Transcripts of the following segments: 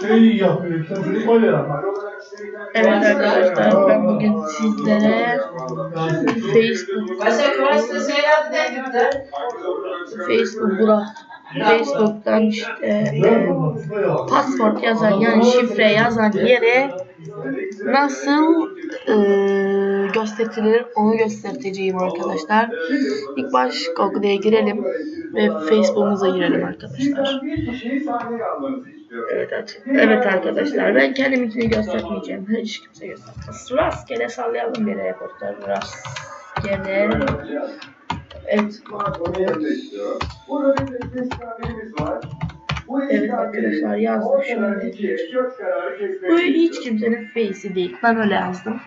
Şey yapıyor. Tabii öyle yapar. Evet arkadaşlar ben bugün sizlere Facebook? Facebook Burak Facebook'tan işte e, password yazan yani şifre yazan yere nasıl e, gösterilir onu göstereceğim arkadaşlar. İlk baş Google'ya girelim ve Facebook'umuza girelim arkadaşlar. Evet, evet. arkadaşlar ben kendiminkini göstermeyeceğim. Hiç kimse göstermez. Rastgele sallayalım bir reporter. Rastgele. Evet. Evet arkadaşlar yazdım şöyle. Bu hiç kimsenin face'i değil. Ben öyle yazdım.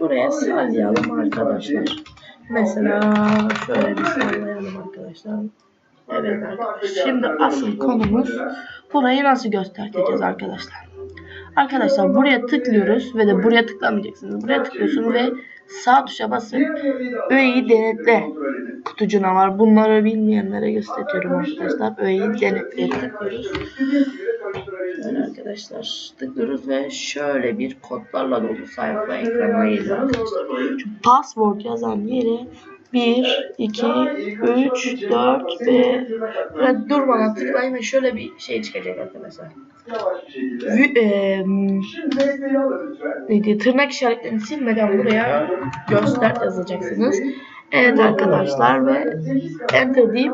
Buraya sallayalım arkadaşlar. Mesela şöyle bir sallayalım arkadaşlar. Evet arkadaşlar. Şimdi asıl konumuz burayı nasıl göstereceğiz arkadaşlar. Arkadaşlar buraya tıklıyoruz ve de buraya tıklamayacaksınız. Buraya tıklıyorsun ve sağ tuşa basıp öğeyi denetle kutucuna var. Bunları bilmeyenlere gösteriyorum arkadaşlar. Öğeyi denetle tıklıyoruz. Şöyle arkadaşlar tıklıyoruz ve şöyle bir kodlarla dolu sayfa ekrana geliyor arkadaşlar. Password yazan yere 1, 2, 3, 4 ve böyle durmadan tıklayın ve şöyle bir şey çıkacak arkadaşlar. Vü- eee, neydi, tırnak işaretlerini silmeden buraya göster yazacaksınız. Evet arkadaşlar ve enter deyip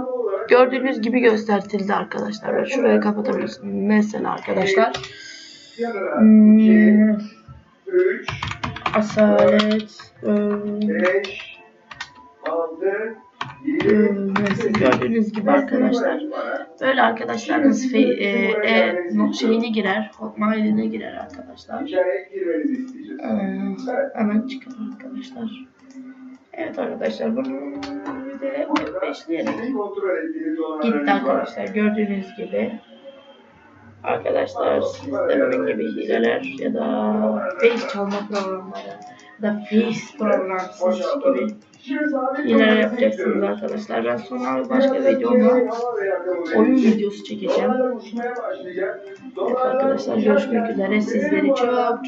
gördüğünüz gibi göstertildi arkadaşlar. Ve şuraya kapatabilirsiniz. Mesela arkadaşlar hmm, asalet ıı, neyse, gördüğünüz gibi arkadaşlar. Böyle arkadaşlarınız fe, e, e, şeyini girer hotmail'ine girer arkadaşlar. Ee, hemen çıkalım arkadaşlar. Evet arkadaşlar bunu bir de F5'leyelim gitti arkadaşlar gördüğünüz gibi. Arkadaşlar sizde bunun gibi hileler ya da face çalma programları ya da face programsız gibi hileler yapacaksınız arkadaşlar? Ben sonra başka videomda oyun videosu çekeceğim. Evet arkadaşlar görüşmek üzere. Sizleri çok çok